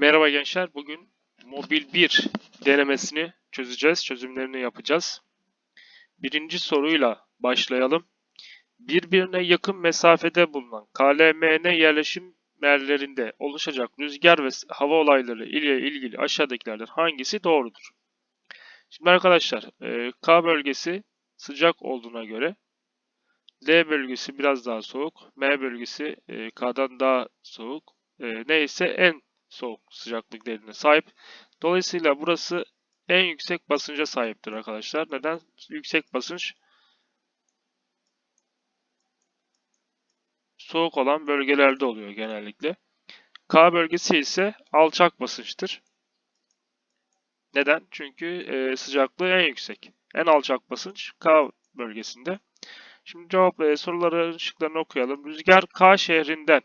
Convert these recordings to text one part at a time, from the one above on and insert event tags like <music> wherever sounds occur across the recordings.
Merhaba gençler. Bugün Mobil 1 denemesini çözeceğiz. Çözümlerini yapacağız. Birinci soruyla başlayalım. Birbirine yakın mesafede bulunan KLMN yerleşim yerlerinde oluşacak rüzgar ve hava olayları ile ilgili aşağıdakilerden hangisi doğrudur? Şimdi arkadaşlar e, K bölgesi sıcak olduğuna göre L bölgesi biraz daha soğuk, M bölgesi e, K'dan daha soğuk, e, neyse en soğuk sıcaklık değerine sahip. Dolayısıyla burası en yüksek basınca sahiptir arkadaşlar. Neden? Yüksek basınç soğuk olan bölgelerde oluyor genellikle. K bölgesi ise alçak basınçtır. Neden? Çünkü e, sıcaklığı en yüksek. En alçak basınç K bölgesinde. Şimdi cevap e, soruları şıklarını okuyalım. Rüzgar K şehrinden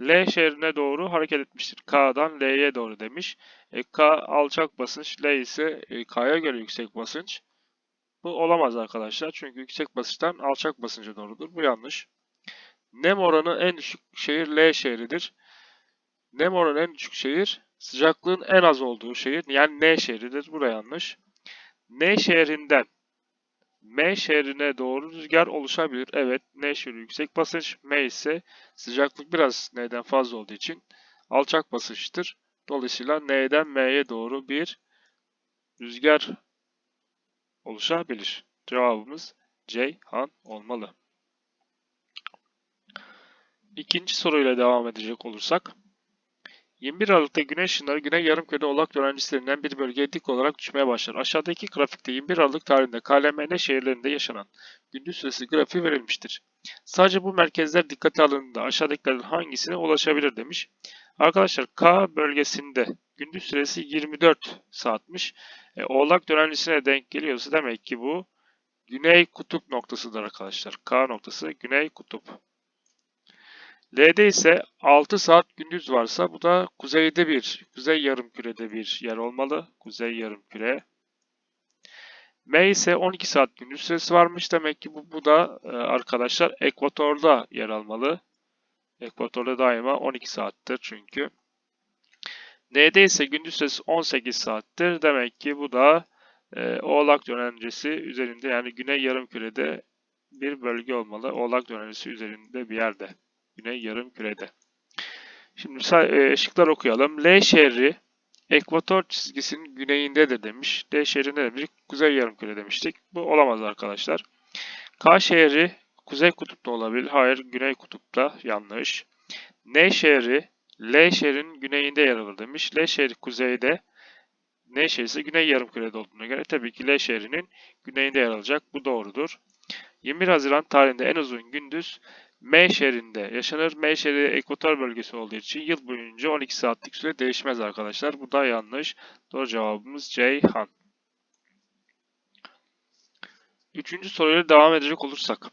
L şehrine doğru hareket etmiştir. K'dan L'ye doğru demiş. E, K alçak basınç, L ise e, K'ya göre yüksek basınç. Bu olamaz arkadaşlar. Çünkü yüksek basınçtan alçak basınca doğrudur. Bu yanlış. Nem oranı en düşük şehir L şehridir. Nem oranı en düşük şehir sıcaklığın en az olduğu şehir. Yani N şehridir. Bu da yanlış. N şehrinden M şehrine doğru rüzgar oluşabilir. Evet, N şehri yüksek basınç, M ise sıcaklık biraz N'den fazla olduğu için alçak basınçtır. Dolayısıyla N'den M'ye doğru bir rüzgar oluşabilir. Cevabımız Ceyhan olmalı. İkinci soruyla devam edecek olursak. 21 Aralık'ta güneş ışınları Güney Yarımküre'de Oğlak öğrencilerinden bir bölgeye dik olarak düşmeye başlar. Aşağıdaki grafikte 21 Aralık tarihinde KLMN şehirlerinde yaşanan gündüz süresi grafiği verilmiştir. Sadece bu merkezler dikkate alındığında aşağıdakilerden hangisine ulaşabilir demiş. Arkadaşlar K bölgesinde gündüz süresi 24 saatmiş. E, Oğlak dönemcisine denk geliyorsa demek ki bu Güney Kutup noktasıdır arkadaşlar. K noktası Güney Kutup. L'de ise 6 saat gündüz varsa bu da kuzeyde bir, kuzey yarımkürede bir yer olmalı. Kuzey yarımküre. M ise 12 saat gündüz süresi varmış. Demek ki bu, bu da e, arkadaşlar ekvatorda yer almalı. Ekvatorda daima 12 saattir çünkü. N'de ise gündüz süresi 18 saattir. Demek ki bu da e, Oğlak dönemcesi üzerinde yani güney yarımkürede bir bölge olmalı. Oğlak dönemcesi üzerinde bir yerde. Güney yarım kürede. Şimdi e, şıklar okuyalım. L şehri ekvator çizgisinin güneyindedir demiş. D şehri ne demiş? Kuzey yarım küre demiştik. Bu olamaz arkadaşlar. K şehri kuzey kutupta olabilir. Hayır, güney kutupta. Yanlış. N şehri L şehrin güneyinde yer alır demiş. L şehri kuzeyde. N şehri güney yarım kürede olduğuna göre tabii ki L şehrinin güneyinde yer alacak. Bu doğrudur. 21 Haziran tarihinde en uzun gündüz M şehrinde yaşanır. M şehri ekvator bölgesi olduğu için yıl boyunca 12 saatlik süre değişmez arkadaşlar. Bu da yanlış. Doğru cevabımız Ceyhan. Üçüncü soruyla devam edecek olursak.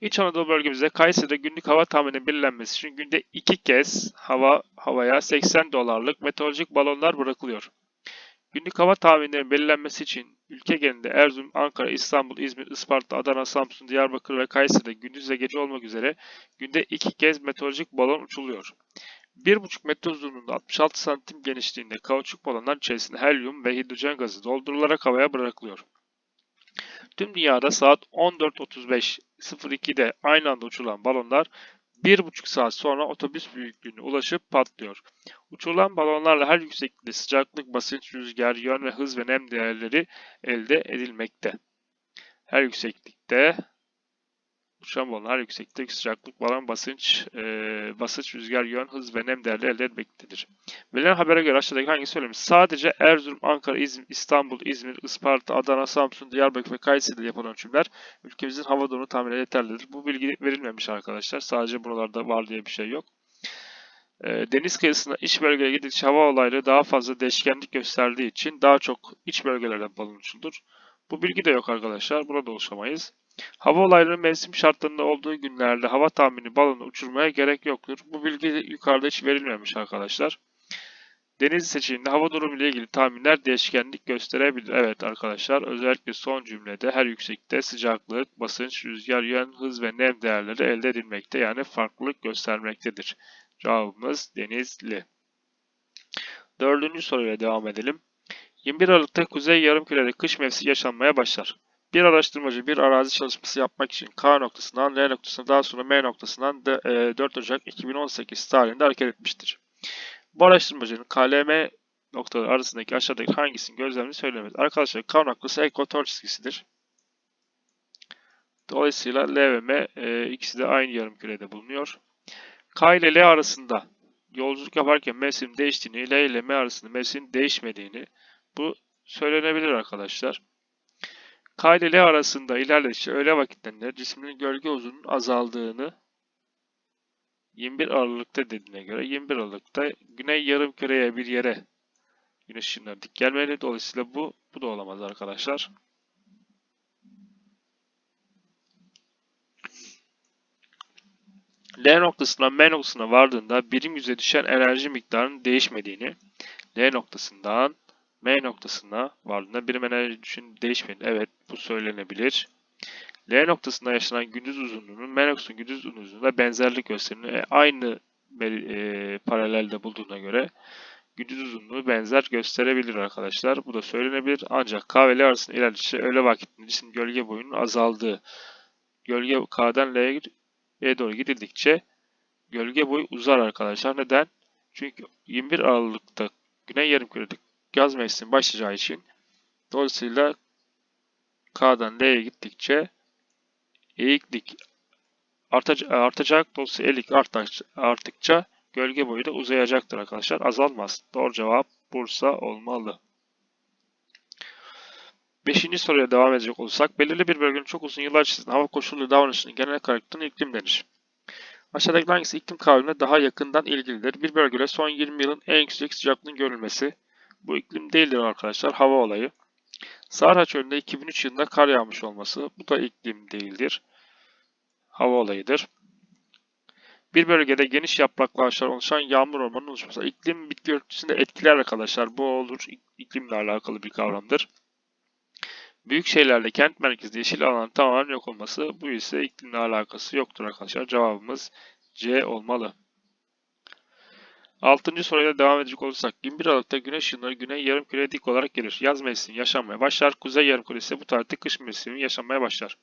İç Anadolu bölgemizde Kayseri'de günlük hava tahmininin belirlenmesi için günde iki kez hava havaya 80 dolarlık meteorolojik balonlar bırakılıyor. Günlük hava tahminlerinin belirlenmesi için ülke genelinde Erzurum, Ankara, İstanbul, İzmir, Isparta, Adana, Samsun, Diyarbakır ve Kayseri'de gündüz ve gece olmak üzere günde iki kez meteorolojik balon uçuluyor. 1,5 metre uzunluğunda 66 santim genişliğinde kauçuk balonlar içerisinde helyum ve hidrojen gazı doldurularak havaya bırakılıyor. Tüm dünyada saat 14.35.02'de aynı anda uçulan balonlar bir buçuk saat sonra otobüs büyüklüğüne ulaşıp patlıyor. Uçurulan balonlarla her yükseklikte sıcaklık, basınç, rüzgar, yön ve hız ve nem değerleri elde edilmekte. Her yükseklikte her yükseklikte sıcaklık, balon basınç, e, basınç, rüzgar, yön, hız ve nem değerleri elde etmektedir. Verilen habere göre aşağıdaki hangisi söylemiş? Sadece Erzurum, Ankara, İzmir, İstanbul, İzmir, Isparta, Adana, Samsun, Diyarbakır ve Kayseri'de yapılan ölçümler ülkemizin hava durumunu tahmin yeterlidir. Bu bilgi verilmemiş arkadaşlar. Sadece buralarda var diye bir şey yok. E, deniz kıyısına iç bölgeye gidilmiş hava olayları daha fazla değişkenlik gösterdiği için daha çok iç bölgelerden balon uçulur. Bu bilgi de yok arkadaşlar. Buna da ulaşamayız. Hava olayları mevsim şartlarında olduğu günlerde hava tahmini balonu uçurmaya gerek yoktur. Bu bilgi yukarıda hiç verilmemiş arkadaşlar. Deniz seçeneğinde hava durumu ile ilgili tahminler değişkenlik gösterebilir. Evet arkadaşlar özellikle son cümlede her yüksekte sıcaklık, basınç, rüzgar, yön, hız ve nem değerleri elde edilmekte yani farklılık göstermektedir. Cevabımız Denizli. Dördüncü soruyla devam edelim. 21 Aralık'ta Kuzey Yarımküre'de kış mevsimi yaşanmaya başlar. Bir araştırmacı bir arazi çalışması yapmak için K noktasından R noktasına daha sonra M noktasından de, e, 4 Ocak 2018 tarihinde hareket etmiştir. Bu araştırmacının KLM noktaları arasındaki aşağıdaki hangisinin gözlemini söylemez. Arkadaşlar K noktası ekvator çizgisidir. Dolayısıyla L ve M e, ikisi de aynı yarımkürede bulunuyor. K ile L arasında yolculuk yaparken mevsim değiştiğini, L ile M arasında mevsim değişmediğini bu söylenebilir arkadaşlar. K ile L arasında ilerledikçe öğle vakitlerinde cisminin gölge uzunluğunun azaldığını 21 Aralık'ta dediğine göre 21 Aralık'ta güney yarımküreye bir yere güneş ışınları dik gelmeli. Dolayısıyla bu bu da olamaz arkadaşlar. L noktasından M noktasına vardığında birim yüzeye düşen enerji miktarının değişmediğini, L noktasından M noktasına vardığında birim enerji düşün değişmediğini, evet bu söylenebilir. L noktasında yaşanan gündüz uzunluğunun M noktasının gündüz uzunluğuna benzerlik gösterir. E, aynı e, paralelde bulduğuna göre gündüz uzunluğu benzer gösterebilir arkadaşlar. Bu da söylenebilir. Ancak K ve L arasında ilerledikçe öğle vakitinde cisim gölge boyunun azaldığı, gölge K'dan L'ye L'ye doğru gidildikçe gölge boyu uzar arkadaşlar. Neden? Çünkü 21 Aralık'ta Güney Yarımküre'de yaz mevsimi başlayacağı için dolayısıyla K'dan L'ye gittikçe eğiklik artacak, artacak dolayısıyla eğiklik arttıkça gölge boyu da uzayacaktır arkadaşlar. Azalmaz. Doğru cevap Bursa olmalı. Beşinci soruya devam edecek olursak, belirli bir bölgenin çok uzun yıllar içerisinde hava koşulları davranışının genel karakterini iklim denir. Aşağıdaki hangisi iklim kavramına daha yakından ilgilidir? Bir bölgede son 20 yılın en yüksek sıcaklığının görülmesi. Bu iklim değildir arkadaşlar, hava olayı. Sahra çölünde 2003 yılında kar yağmış olması, bu da iklim değildir. Hava olayıdır. Bir bölgede geniş yapraklı ağaçlar oluşan yağmur ormanının oluşması. İklim bitki örtüsünde etkiler arkadaşlar. Bu olur. İklimle alakalı bir kavramdır. Büyük şehirlerde kent merkezinde yeşil alanın tamamen yok olması. Bu ise iklimle alakası yoktur arkadaşlar. Cevabımız C olmalı. Altıncı soruyla devam edecek olursak 21 Aralık'ta güneş ışınları güney yarımküreye dik olarak gelir. Yaz mevsimi yaşanmaya başlar. Kuzey yarımküre ise bu tarihte kış mevsimi yaşanmaya başlar.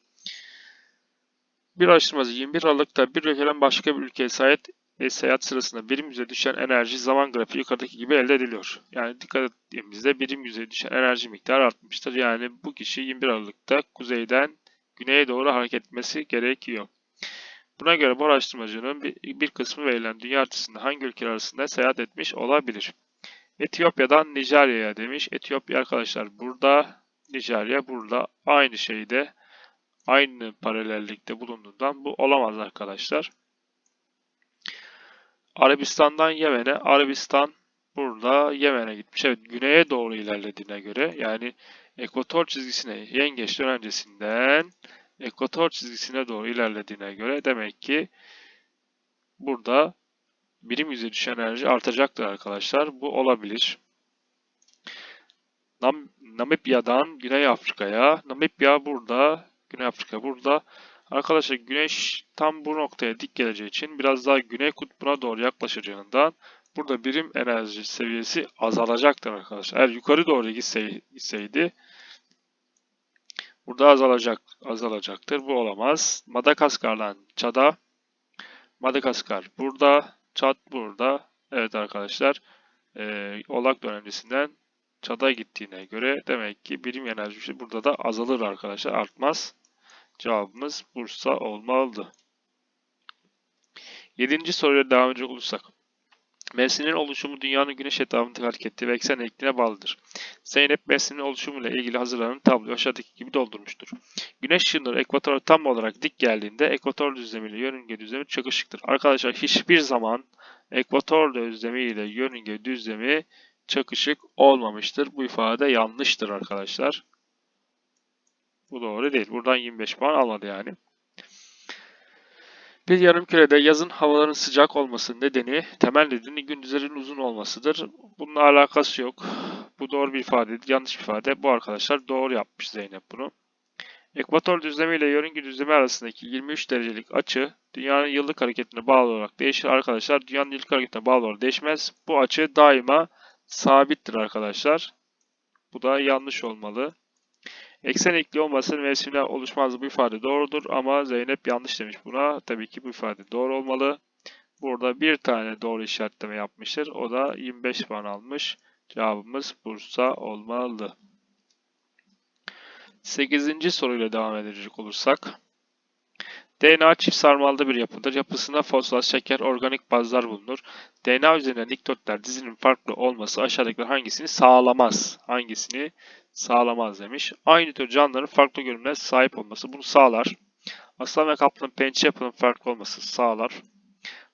Bir araştırmacı 21 Aralık'ta bir ülkeden başka bir ülkeye seyahat, e, seyahat sırasında birim yüzeye düşen enerji zaman grafiği yukarıdaki gibi elde ediliyor. Yani dikkat ettiğimizde birim yüzeye düşen enerji miktarı artmıştır. Yani bu kişi 21 Aralık'ta kuzeyden güneye doğru hareket etmesi gerekiyor. Buna göre bu araştırmacının bir, kısmı verilen dünya haritasında hangi ülkeler arasında seyahat etmiş olabilir? Etiyopya'dan Nijerya'ya demiş. Etiyopya arkadaşlar burada, Nijerya burada aynı şeyde aynı paralellikte bulunduğundan bu olamaz arkadaşlar. Arabistan'dan Yemen'e, Arabistan burada Yemen'e gitmiş. Evet güneye doğru ilerlediğine göre yani ekvator çizgisine yengeç öncesinden ekvator çizgisine doğru ilerlediğine göre demek ki burada birim yüzeye düşen enerji artacaktır arkadaşlar. Bu olabilir. Nam Namibya'dan Güney Afrika'ya. Namibya burada Güney Afrika burada. Arkadaşlar güneş tam bu noktaya dik geleceği için biraz daha güney kutbuna doğru yaklaşacağından burada birim enerji seviyesi azalacaktır arkadaşlar. Eğer yukarı doğru gitseydi burada azalacak azalacaktır. Bu olamaz. Madagaskar'dan Çad'a Madagaskar burada, Çad burada. Evet arkadaşlar. E, Olak dönemcisinden Çad'a gittiğine göre demek ki birim enerji burada da azalır arkadaşlar. Artmaz. Cevabımız Bursa olmalıdır. Yedinci soruya devam edecek olursak. Mevsimlerin oluşumu dünyanın güneş etrafındaki hareketi ve eksen eğikliğine bağlıdır. Zeynep mevsimlerin oluşumuyla ilgili hazırlanan tabloyu aşağıdaki gibi doldurmuştur. Güneş ışınları ekvatora tam olarak dik geldiğinde ekvator düzlemi ile yörünge düzlemi çakışıktır. Arkadaşlar hiçbir zaman ekvator düzlemi ile yörünge düzlemi çakışık olmamıştır. Bu ifade yanlıştır arkadaşlar. Bu doğru değil. Buradan 25 puan almadı yani. Bir yarım kürede yazın havaların sıcak olması nedeni, temel nedeni gündüzlerin uzun olmasıdır. Bununla alakası yok. Bu doğru bir ifadedir. Yanlış bir ifade. Bu arkadaşlar doğru yapmış Zeynep bunu. Ekvator düzlemi ile yörünge düzlemi arasındaki 23 derecelik açı dünyanın yıllık hareketine bağlı olarak değişir. Arkadaşlar dünyanın yıllık hareketine bağlı olarak değişmez. Bu açı daima sabittir arkadaşlar. Bu da yanlış olmalı. Eksen ekli olmasın mevsimler oluşmaz bu ifade doğrudur ama Zeynep yanlış demiş buna. Tabii ki bu ifade doğru olmalı. Burada bir tane doğru işaretleme yapmıştır. O da 25 puan almış. Cevabımız Bursa olmalı. 8. soruyla devam edecek olursak. DNA çift sarmalda bir yapıdır. Yapısında fosfat, şeker, organik bazlar bulunur. DNA üzerinde dikdörtler dizinin farklı olması aşağıdakiler hangisini sağlamaz? Hangisini sağlamaz demiş. Aynı tür canlıların farklı görünümlere sahip olması bunu sağlar. Aslan ve kaplanın pençe yapının farklı olması sağlar.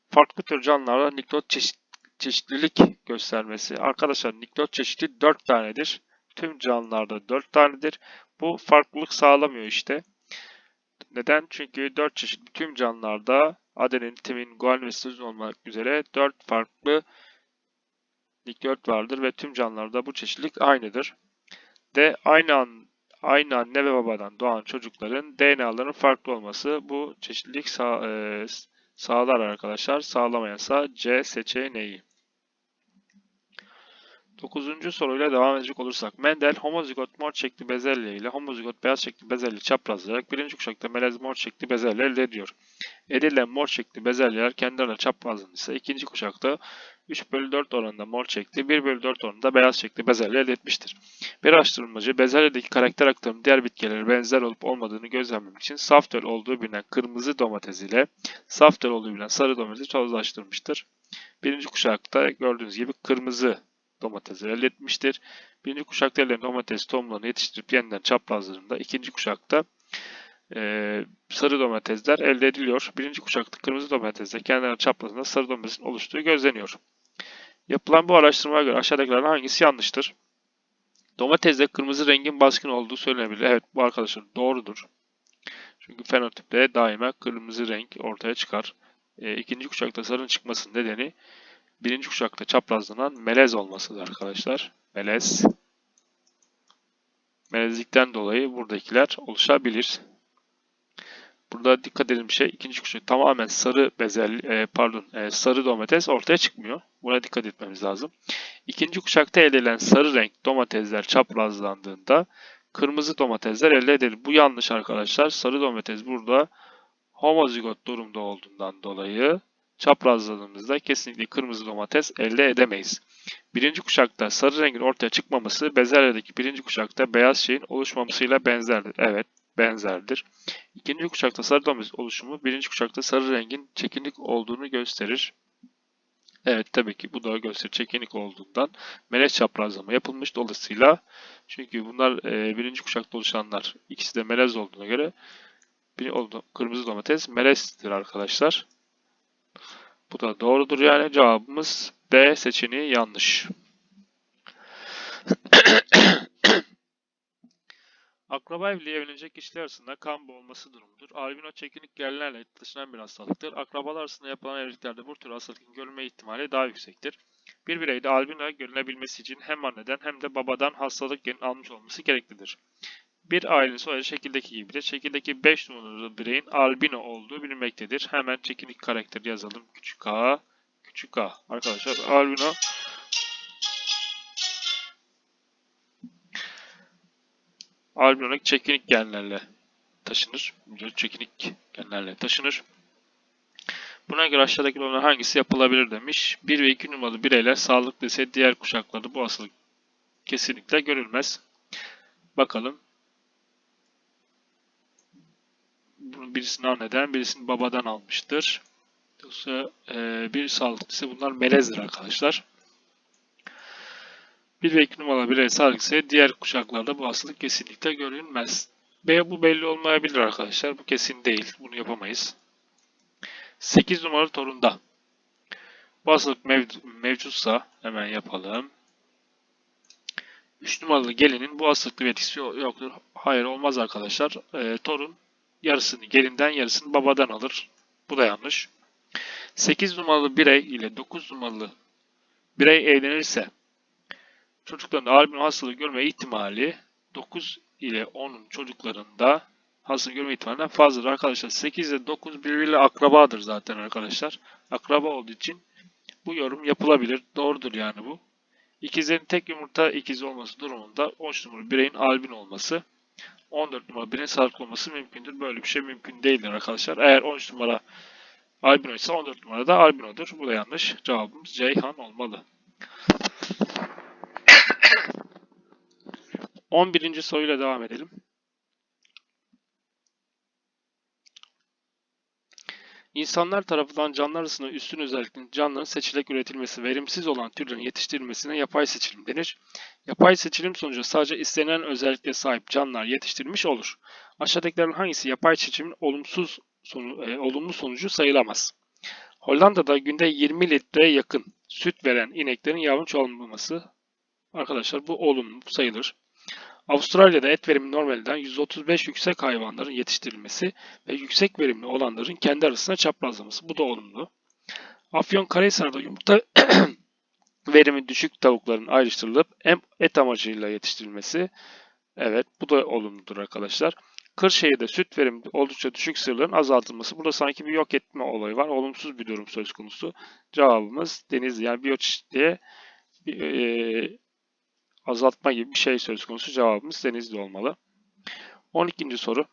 Farklı tür canlılarda niktot çeşit, çeşitlilik göstermesi. Arkadaşlar niktot çeşidi 4 tanedir. Tüm canlılarda 4 tanedir. Bu farklılık sağlamıyor işte. Neden? Çünkü 4 çeşit tüm canlılarda adenin, timin, guanin ve sitozin olmak üzere 4 farklı dikdört vardır ve tüm canlılarda bu çeşitlilik aynıdır. De aynı an aynı anne ve babadan doğan çocukların DNA'ların farklı olması bu çeşitlilik sağ, e, sağlar arkadaşlar. Sağlamayansa C seçeneği. Dokuzuncu soruyla devam edecek olursak. Mendel homozigot mor çekli bezelye ile homozigot beyaz çekli bezelye çaprazlayarak birinci kuşakta melez mor çekli bezelye elde ediyor. Edilen mor çekli bezelyeler kendilerine çaprazlandı ise ikinci kuşakta 3 bölü 4 oranında mor çekli, 1 bölü 4 oranında beyaz çekli bezelye elde etmiştir. Bir araştırmacı bezelyedeki karakter aktarımı diğer bitkilere benzer olup olmadığını gözlemlemek için saf töl olduğu bilinen kırmızı domates ile saf töl olduğu bilinen sarı domatesi tozlaştırmıştır. Birinci kuşakta gördüğünüz gibi kırmızı domatesler elde etmiştir. Birinci kuşakta elde domates tohumlarını yetiştirip yeniden çaprazlarında ikinci kuşakta e, sarı domatesler elde ediliyor. Birinci kuşakta kırmızı domatesler kendilerine çaprazında sarı domatesin oluştuğu gözleniyor. Yapılan bu araştırmaya göre aşağıdakilerden hangisi yanlıştır? Domatesde kırmızı rengin baskın olduğu söylenebilir. Evet bu arkadaşlar doğrudur. Çünkü fenotipte daima kırmızı renk ortaya çıkar. E, ikinci kuşakta sarının çıkmasının nedeni birinci kuşakta çaprazlanan melez olmasıdır arkadaşlar. Melez. Melezlikten dolayı buradakiler oluşabilir. Burada dikkat edin bir şey. ikinci kuşak tamamen sarı bezel, e, pardon, e, sarı domates ortaya çıkmıyor. Buna dikkat etmemiz lazım. İkinci kuşakta elde edilen sarı renk domatesler çaprazlandığında kırmızı domatesler elde edilir. Bu yanlış arkadaşlar. Sarı domates burada homozigot durumda olduğundan dolayı çaprazladığımızda kesinlikle kırmızı domates elde edemeyiz. Birinci kuşakta sarı rengin ortaya çıkmaması bezelyedeki birinci kuşakta beyaz şeyin oluşmamasıyla benzerdir. Evet benzerdir. İkinci kuşakta sarı domates oluşumu birinci kuşakta sarı rengin çekinik olduğunu gösterir. Evet tabii ki bu da gösterir çekinik olduğundan melez çaprazlama yapılmış dolayısıyla çünkü bunlar e, birinci kuşakta oluşanlar ikisi de melez olduğuna göre bir, kırmızı domates melezdir arkadaşlar. Bu da doğrudur yani cevabımız B seçeneği yanlış. <coughs> Akraba evliliği evlenecek kişiler arasında kan olması durumudur. Albino çekinik gerilerle taşınan bir hastalıktır. Akrabalar arasında yapılan evliliklerde bu tür hastalıkın görülme ihtimali daha yüksektir. Bir bireyde albino görülebilmesi için hem anneden hem de babadan hastalık geninin almış olması gereklidir. Bir ailenin soyadı şekildeki gibidir. Şekildeki 5 numaralı bireyin albino olduğu bilinmektedir. Hemen çekinik karakter yazalım. Küçük a, küçük a. Arkadaşlar albino albinonik çekinik genlerle taşınır. Çekinik genlerle taşınır. Buna göre aşağıdaki olan hangisi yapılabilir demiş. 1 ve 2 numaralı bireyler sağlıklı ise diğer kuşaklarda bu hastalık kesinlikle görülmez. Bakalım bunu birisini anneden, birisini babadan almıştır. Dolayısıyla e, bir sağlıklısı bunlar melezdir arkadaşlar. Bir ve iki numaralı birey sağlıklısı diğer kuşaklarda bu hastalık kesinlikle görülmez. B bu belli olmayabilir arkadaşlar. Bu kesin değil. Bunu yapamayız. 8 numaralı torunda. Bu hastalık mev mevcutsa hemen yapalım. 3 numaralı gelinin bu hastalıklı etkisi yoktur. Hayır olmaz arkadaşlar. E, torun yarısını gelinden yarısını babadan alır. Bu da yanlış. 8 numaralı birey ile 9 numaralı birey evlenirse çocukların albino hastalığı görme ihtimali 9 ile 10'un çocuklarında hastalığı görme ihtimalinden fazladır arkadaşlar. 8 ile 9 birbiriyle akrabadır zaten arkadaşlar. Akraba olduğu için bu yorum yapılabilir. Doğrudur yani bu. İkizlerin tek yumurta ikizi olması durumunda 13 numaralı bireyin albin olması 14 numara bireyin sağlıklı olması mümkündür. Böyle bir şey mümkün değildir arkadaşlar. Eğer 13 numara albino ise 14 numara da albinodur. Bu da yanlış. Cevabımız Ceyhan olmalı. <coughs> 11. soruyla devam edelim. İnsanlar tarafından canlılar arasında üstün özelliklerin canlıların seçilerek üretilmesi, verimsiz olan türlerin yetiştirilmesine yapay seçilim denir. Yapay seçilim sonucu sadece istenilen özelliklere sahip canlılar yetiştirilmiş olur. Aşağıdakilerin hangisi yapay seçimin olumsuz sonu, e, olumlu sonucu sayılamaz? Hollanda'da günde 20 litreye yakın süt veren ineklerin yavru çoğalması arkadaşlar bu olumlu sayılır. Avustralya'da et verimi normalinden %35 yüksek hayvanların yetiştirilmesi ve yüksek verimli olanların kendi arasında çaprazlaması. Bu da olumlu. Afyonkarahisar'da yumurta <clears throat> verimi düşük tavukların ayrıştırılıp et amacıyla yetiştirilmesi. Evet bu da olumludur arkadaşlar. Kırşehir'de süt verimi oldukça düşük sığırların azaltılması. Burada sanki bir yok etme olayı var. Olumsuz bir durum söz konusu. Cevabımız deniz yani biyoçeşitliğe e, azaltma gibi bir şey söz konusu. Cevabımız denizli olmalı. 12. soru.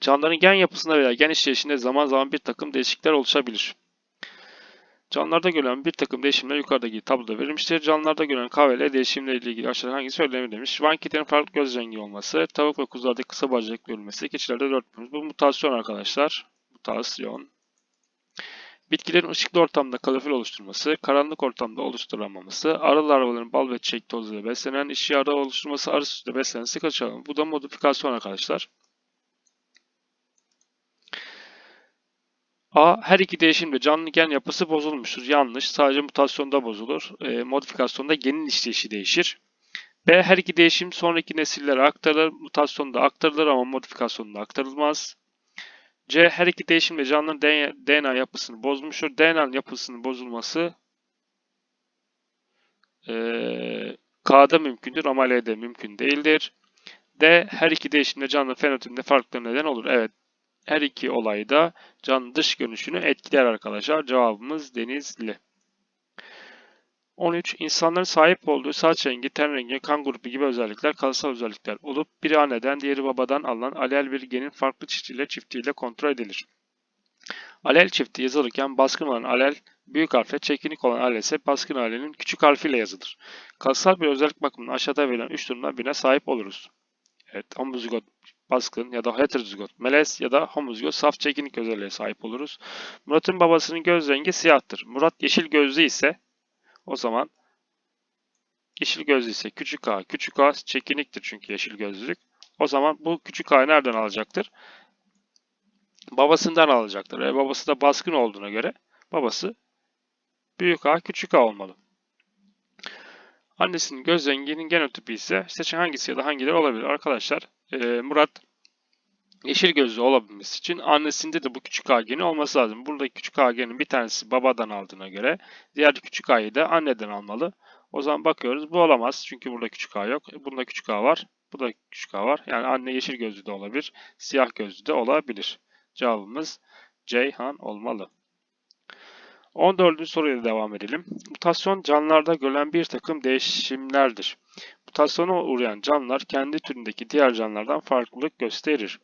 Canlıların gen yapısında veya gen işleyişinde zaman zaman bir takım değişiklikler oluşabilir. Canlılarda görülen bir takım değişimler yukarıdaki tabloda verilmiştir. Canlılarda görülen KVL değişimleriyle ilgili aşağıda hangisi söylenir demiş. Vankitlerin farklı göz rengi olması, tavuk ve kuzularda kısa bacak görülmesi, keçilerde dört bölümümüz. Bu mutasyon arkadaşlar. Mutasyon. Bitkilerin ışıklı ortamda klorofil oluşturması, karanlık ortamda oluşturulamaması, arı larvaların bal ve çiçek tozuyla beslenen, işi arı oluşturması, arı sütüyle beslenen sıkı çalımı. Bu da modifikasyon arkadaşlar. A. Her iki değişimde canlı gen yapısı bozulmuştur. Yanlış. Sadece mutasyonda bozulur. E, modifikasyonda genin işleyişi değişir. B. Her iki değişim sonraki nesillere aktarılır. Mutasyonda aktarılır ama modifikasyonda aktarılmaz. C. Her iki değişimde canlının DNA yapısını bozmuştur. DNA'nın yapısının bozulması e, K'da mümkündür ama L'de mümkün değildir. D. Her iki değişimde canlı fenotipinde farklı neden olur. Evet. Her iki olayda canlı dış görünüşünü etkiler arkadaşlar. Cevabımız denizli. 13. İnsanların sahip olduğu saç rengi, ten rengi, kan grubu gibi özellikler kalıtsal özellikler olup biri anneden diğeri babadan alınan alel bir genin farklı çiftiyle çiftiyle kontrol edilir. Alel çifti yazılırken baskın olan alel büyük harfle, çekinik olan alel ise baskın alelin küçük harfiyle yazılır. Kalıtsal bir özellik bakımından aşağıda verilen 3 durumdan birine sahip oluruz. Evet, homozigot baskın ya da heterozigot melez ya da homozigot saf çekinik özelliğe sahip oluruz. Murat'ın babasının göz rengi siyahtır. Murat yeşil gözlü ise o zaman yeşil gözlü ise küçük a, küçük a çekiniktir çünkü yeşil gözlülük. O zaman bu küçük a nereden alacaktır? Babasından alacaktır. Ve babası da baskın olduğuna göre babası büyük a, küçük a olmalı. Annesinin göz renginin genotipi ise seçen hangisi ya da hangileri olabilir? Arkadaşlar e, Murat yeşil gözlü olabilmesi için annesinde de bu küçük A geni olması lazım. Burada küçük A genin bir tanesi babadan aldığına göre diğer küçük A'yı da anneden almalı. O zaman bakıyoruz bu olamaz çünkü burada küçük A yok. Bunda küçük A var. Bu da küçük A var. Yani anne yeşil gözlü de olabilir. Siyah gözlü de olabilir. Cevabımız Ceyhan olmalı. 14. soruyla devam edelim. Mutasyon canlılarda görülen bir takım değişimlerdir. Mutasyona uğrayan canlılar kendi türündeki diğer canlılardan farklılık gösterir.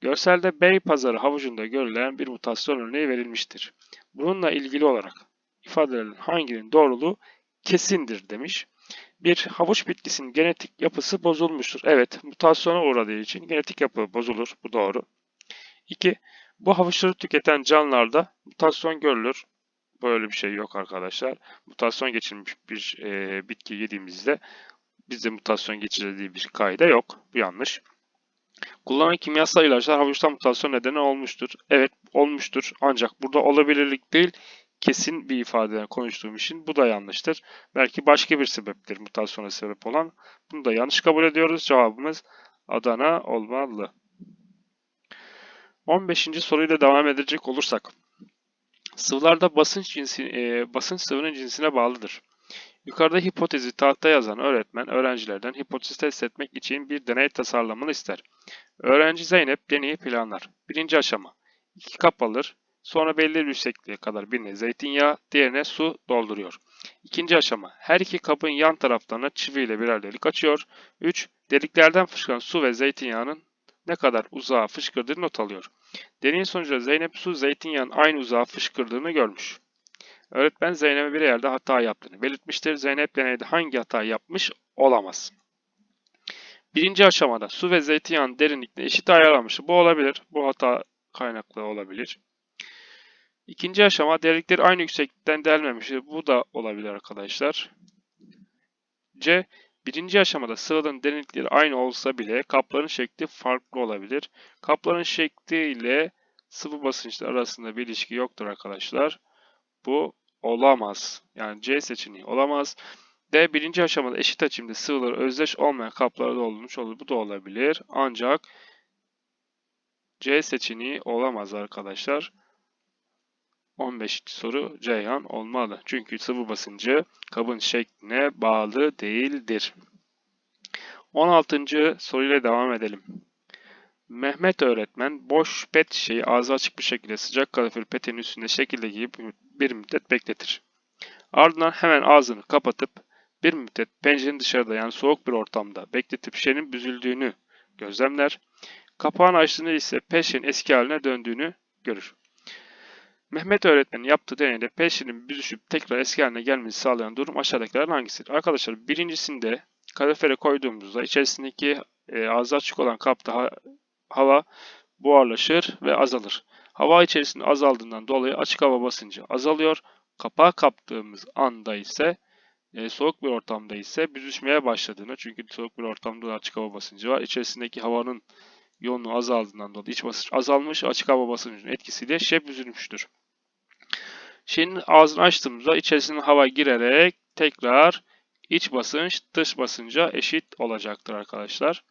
Görselde bey pazarı havucunda görülen bir mutasyon örneği verilmiştir. Bununla ilgili olarak ifadelerin hanginin doğruluğu kesindir demiş. Bir havuç bitkisinin genetik yapısı bozulmuştur. Evet, mutasyona uğradığı için genetik yapı bozulur. Bu doğru. 2. Bu havuçları tüketen canlılarda mutasyon görülür. Böyle bir şey yok arkadaşlar. Mutasyon geçirmiş bir e, bitki yediğimizde bizde mutasyon geçirdiği bir kaide yok. Bu yanlış. Kullanılan kimyasal ilaçlar havuçta mutasyon nedeni olmuştur. Evet olmuştur. Ancak burada olabilirlik değil kesin bir ifadeden konuştuğum için bu da yanlıştır. Belki başka bir sebeptir mutasyona sebep olan. Bunu da yanlış kabul ediyoruz. Cevabımız Adana olmalı. 15. soruyla devam edecek olursak. Sıvılarda basınç, cinsi, e, basınç sıvının cinsine bağlıdır. Yukarıda hipotezi tahta yazan öğretmen öğrencilerden hipotezi test etmek için bir deney tasarlamını ister. Öğrenci Zeynep deneyi planlar. Birinci aşama. 2 kap alır. Sonra belli bir yüksekliğe kadar birine zeytinyağı, diğerine su dolduruyor. İkinci aşama. Her iki kabın yan taraflarına çiviyle birer delik açıyor. 3. Deliklerden fışkıran su ve zeytinyağının ne kadar uzağa fışkırdığını not alıyor. Deneyin sonucunda Zeynep su zeytinyağının aynı uzağa fışkırdığını görmüş. Öğretmen Zeynep'e bir yerde hata yaptığını belirtmiştir. Zeynep deneyde hangi hata yapmış olamaz. Birinci aşamada su ve zeytinyağının derinlikle eşit ayarlanmış. Bu olabilir. Bu hata kaynaklı olabilir. İkinci aşama derinlikleri aynı yükseklikten delmemiş. Bu da olabilir arkadaşlar. C. Birinci aşamada sıvının derinlikleri aynı olsa bile kapların şekli farklı olabilir. Kapların şekli ile sıvı basınçları arasında bir ilişki yoktur arkadaşlar. Bu olamaz. Yani C seçeneği olamaz. D birinci aşamada eşit hacimde sıvılar özdeş olmayan kaplarda doldurmuş olur. Bu da olabilir. Ancak C seçeneği olamaz arkadaşlar. 15. soru Ceyhan olmalı. Çünkü sıvı basıncı kabın şekline bağlı değildir. 16. soruyla devam edelim. Mehmet öğretmen boş pet şişeyi ağzı açık bir şekilde sıcak kalorifer peteğin üstünde şekilde giyip bir müddet bekletir. Ardından hemen ağzını kapatıp bir müddet pencerenin dışarıda yani soğuk bir ortamda bekletip şişenin büzüldüğünü gözlemler. Kapağını açtığında ise pet şişenin eski haline döndüğünü görür. Mehmet öğretmenin yaptığı deneyde pet şişenin büzüşüp tekrar eski haline gelmesi sağlayan durum aşağıdakilerden hangisidir? Arkadaşlar birincisinde kalorifere koyduğumuzda içerisindeki e, ağzı açık olan kapta ha, hava buharlaşır ve azalır. Hava içerisinde azaldığından dolayı açık hava basıncı azalıyor. Kapağı kaptığımız anda ise e, soğuk bir ortamda ise büzüşmeye başladığını çünkü soğuk bir ortamda açık hava basıncı var. İçerisindeki havanın yoğunluğu azaldığından dolayı iç basınç azalmış açık hava basıncının etkisiyle şişe büzülmüştür. Şişenin ağzını açtığımızda içerisine hava girerek tekrar iç basınç dış basınca eşit olacaktır arkadaşlar.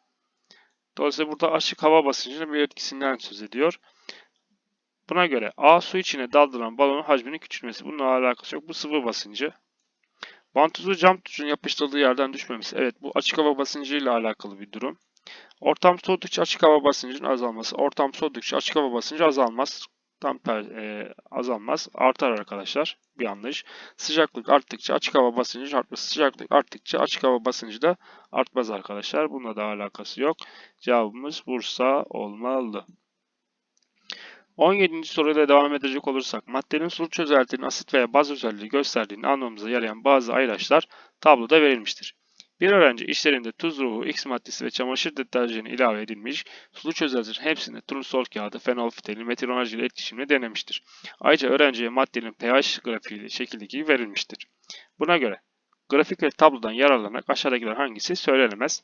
Dolayısıyla burada açık hava basıncının bir etkisinden söz ediyor. Buna göre A su içine daldıran balonun hacminin küçülmesi. Bununla alakası yok. Bu sıvı basıncı. Vantuzu cam tutucunun yapıştırıldığı yerden düşmemesi. Evet bu açık hava basıncı ile alakalı bir durum. Ortam soğudukça açık hava basıncının azalması. Ortam soğudukça açık hava basıncı azalmaz. Tam per, e, azalmaz. Artar arkadaşlar. Bir yanlış. Sıcaklık arttıkça açık hava basıncı artması. Sıcaklık arttıkça açık hava basıncı da artmaz arkadaşlar. Bununla da alakası yok. Cevabımız Bursa olmalı. 17. soruyla devam edecek olursak, maddenin sulu çözeltinin asit veya baz özelliği gösterdiğini anlamamıza yarayan bazı ayraçlar tabloda verilmiştir. Bir öğrenci işlerinde tuz ruhu, X maddesi ve çamaşır deterjanı ilave edilmiş, sulu çözeltilerin hepsini turnusol kağıdı, fenolfiteli, metil ile etkileşimle denemiştir. Ayrıca öğrenciye maddenin pH grafiği şekildeki verilmiştir. Buna göre grafik ve tablodan yararlanarak aşağıdakiler hangisi söylenemez.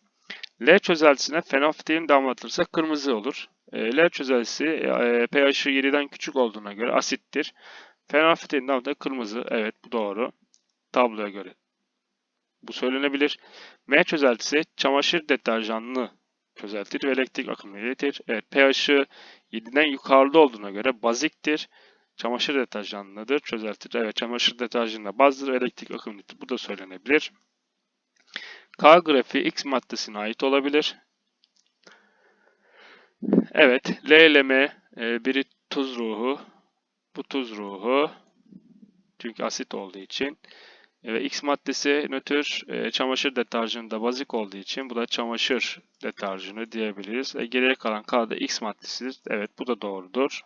L çözeltisine fenolfitelin damlatılırsa kırmızı olur. E, L çözeltisi e, pH'i 7'den küçük olduğuna göre asittir. Fenolfitelin damlatılırsa kırmızı. Evet bu doğru. Tabloya göre. Bu söylenebilir. M çözeltisi çamaşır deterjanlı çözeltir ve elektrik akımını iletir. Evet pH'i 7'den yukarıda olduğuna göre baziktir. Çamaşır deterjanlıdır, çözeltir. Evet çamaşır deterjanında bazdır, elektrik akımını Bu da söylenebilir. K grafiği X maddesine ait olabilir. Evet, L ile M e, biri tuz ruhu. Bu tuz ruhu. Çünkü asit olduğu için. Ve X maddesi nötr e, çamaşır deterjanı da bazik olduğu için bu da çamaşır deterjanı diyebiliriz. E, geriye kalan K da X maddesidir. Evet bu da doğrudur.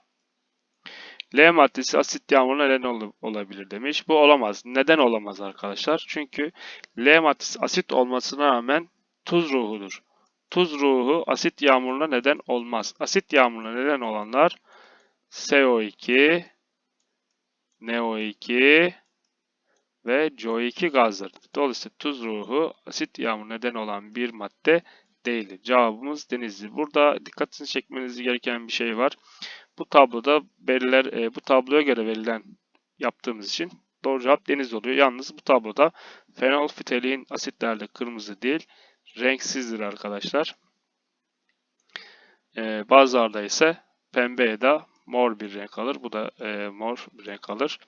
L maddesi asit yağmuruna neden ol olabilir demiş. Bu olamaz. Neden olamaz arkadaşlar? Çünkü L maddesi asit olmasına rağmen tuz ruhudur. Tuz ruhu asit yağmuruna neden olmaz. Asit yağmuruna neden olanlar CO2, NO2 ve CO2 gazlarıdır. Dolayısıyla tuz ruhu asit yağmuru neden olan bir madde değildir. Cevabımız denizli. Burada dikkatinizi çekmeniz gereken bir şey var. Bu tabloda veriler, e, bu tabloya göre verilen yaptığımız için doğru cevap deniz oluyor. Yalnız bu tabloda fenolfitalein asitlerde kırmızı değil, renksizdir arkadaşlar. E, bazılarda ise pembe ya da mor bir renk alır. Bu da e, mor bir renk alır.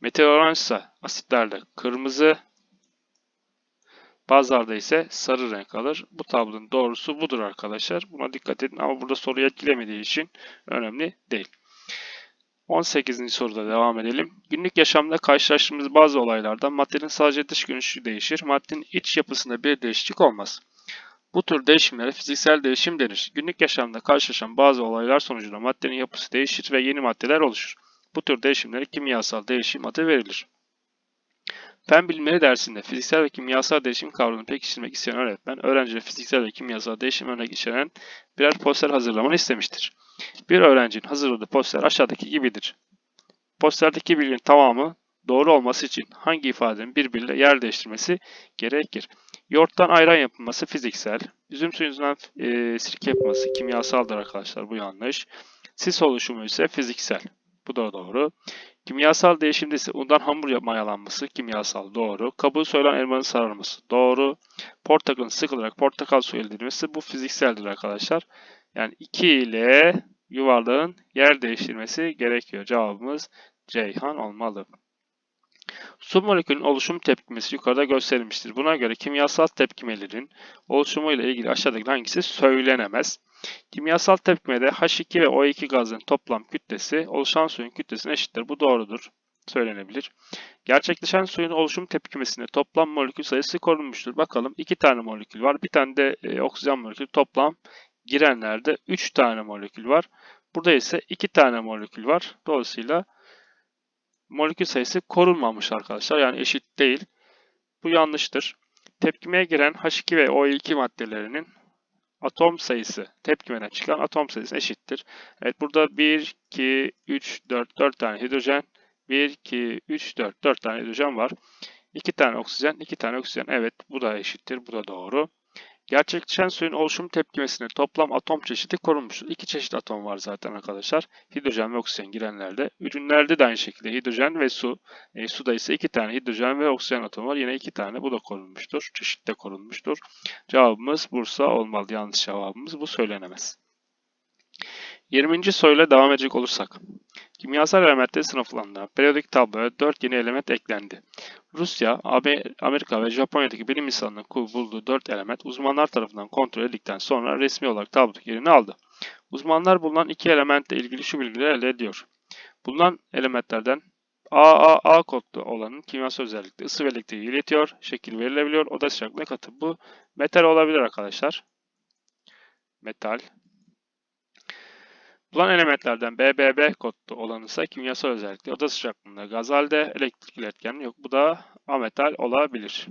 Meteor ise asitlerde kırmızı, Bazılarda ise sarı renk alır. Bu tablonun doğrusu budur arkadaşlar. Buna dikkat edin ama burada soruyu etkilemediği için önemli değil. 18. soruda devam edelim. Günlük yaşamda karşılaştığımız bazı olaylardan maddenin sadece dış görünüşü değişir, maddenin iç yapısında bir değişiklik olmaz. Bu tür değişimlere fiziksel değişim denir. Günlük yaşamda karşılaşan bazı olaylar sonucunda maddenin yapısı değişir ve yeni maddeler oluşur. Bu tür değişimlere kimyasal değişim adı verilir. Fen bilimleri dersinde fiziksel ve kimyasal değişim kavramını pekiştirmek isteyen öğretmen, öğrencilere fiziksel ve kimyasal değişim örnek içeren birer poster hazırlamanı istemiştir. Bir öğrencinin hazırladığı poster aşağıdaki gibidir. Posterdeki bilginin tamamı doğru olması için hangi ifadenin birbiriyle yer değiştirmesi gerekir? Yoğurttan ayran yapılması fiziksel. Üzüm suyundan e, sirke yapılması kimyasaldır arkadaşlar. Bu yanlış. Sis oluşumu ise fiziksel. Bu da doğru. Kimyasal değişimde ise undan hamur mayalanması kimyasal doğru. Kabuğu soyulan elmanın sararması doğru. Portakalın sıkılarak portakal suyu elde edilmesi bu fizikseldir arkadaşlar. Yani 2 ile yuvarlağın yer değiştirmesi gerekiyor. Cevabımız Ceyhan olmalı. Su molekülünün oluşum tepkimesi yukarıda gösterilmiştir. Buna göre kimyasal tepkimelerin oluşumuyla ilgili aşağıdaki hangisi söylenemez? Kimyasal tepkimede H2 ve O2 gazının toplam kütlesi oluşan suyun kütlesine eşittir. Bu doğrudur. Söylenebilir. Gerçekleşen suyun oluşum tepkimesinde toplam molekül sayısı korunmuştur. Bakalım 2 tane molekül var. Bir tane de e, oksijen molekülü toplam girenlerde 3 tane molekül var. Burada ise 2 tane molekül var. Dolayısıyla molekül sayısı korunmamış arkadaşlar. Yani eşit değil. Bu yanlıştır. Tepkimeye giren H2 ve O2 maddelerinin atom sayısı, tepkimeden çıkan atom sayısı eşittir. Evet burada 1, 2, 3, 4, 4 tane hidrojen, 1, 2, 3, 4, 4 tane hidrojen var. 2 tane oksijen, 2 tane oksijen. Evet bu da eşittir, bu da doğru. Gerçekleşen suyun oluşum tepkimesinde toplam atom çeşidi korunmuştur. İki çeşit atom var zaten arkadaşlar. Hidrojen ve oksijen girenlerde. Ürünlerde de aynı şekilde hidrojen ve su. E, suda ise iki tane hidrojen ve oksijen atomu var. Yine iki tane bu da korunmuştur. Çeşit de korunmuştur. Cevabımız Bursa olmalı. Yanlış cevabımız bu söylenemez. 20. soruyla devam edecek olursak. Kimyasal elementleri sınıflandıran periyodik tabloya 4 yeni element eklendi. Rusya, Amerika ve Japonya'daki bilim insanının bulduğu 4 element uzmanlar tarafından kontrol edildikten sonra resmi olarak tablodaki yerini aldı. Uzmanlar bulunan iki elementle ilgili şu bilgileri elde ediyor. Bulunan elementlerden AAA kodlu olanın kimyasal özellikle ısı ve elektriği iletiyor, şekil verilebiliyor, oda sıcaklığı katı. Bu metal olabilir arkadaşlar. Metal. Bulan elementlerden BBB kodlu olan ise kimyasal özellikle oda sıcaklığında gaz halde elektrik iletken yok. Bu da ametal olabilir.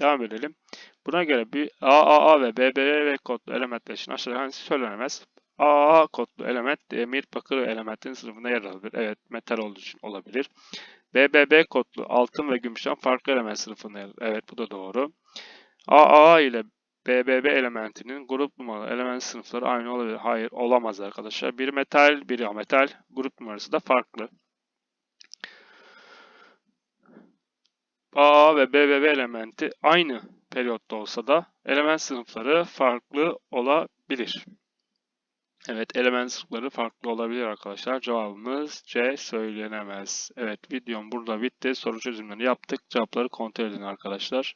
Devam edelim. Buna göre bir AAA ve BBB kodlu elementler için aşağıda hangisi söylenemez? AAA kodlu element demir bakır elementin sınıfında yer alabilir. Evet metal olduğu için olabilir. BBB kodlu altın ve gümüşten farklı element sınıfında yer alır. Evet bu da doğru. AAA ile BBB elementinin grup numaralı element sınıfları aynı olabilir. Hayır olamaz arkadaşlar. Biri metal, biri ametal. Grup numarası da farklı. AA ve BBB elementi aynı periyotta olsa da element sınıfları farklı olabilir. Evet element sınıfları farklı olabilir arkadaşlar. Cevabımız C söylenemez. Evet videom burada bitti. Soru çözümlerini yaptık. Cevapları kontrol edin arkadaşlar.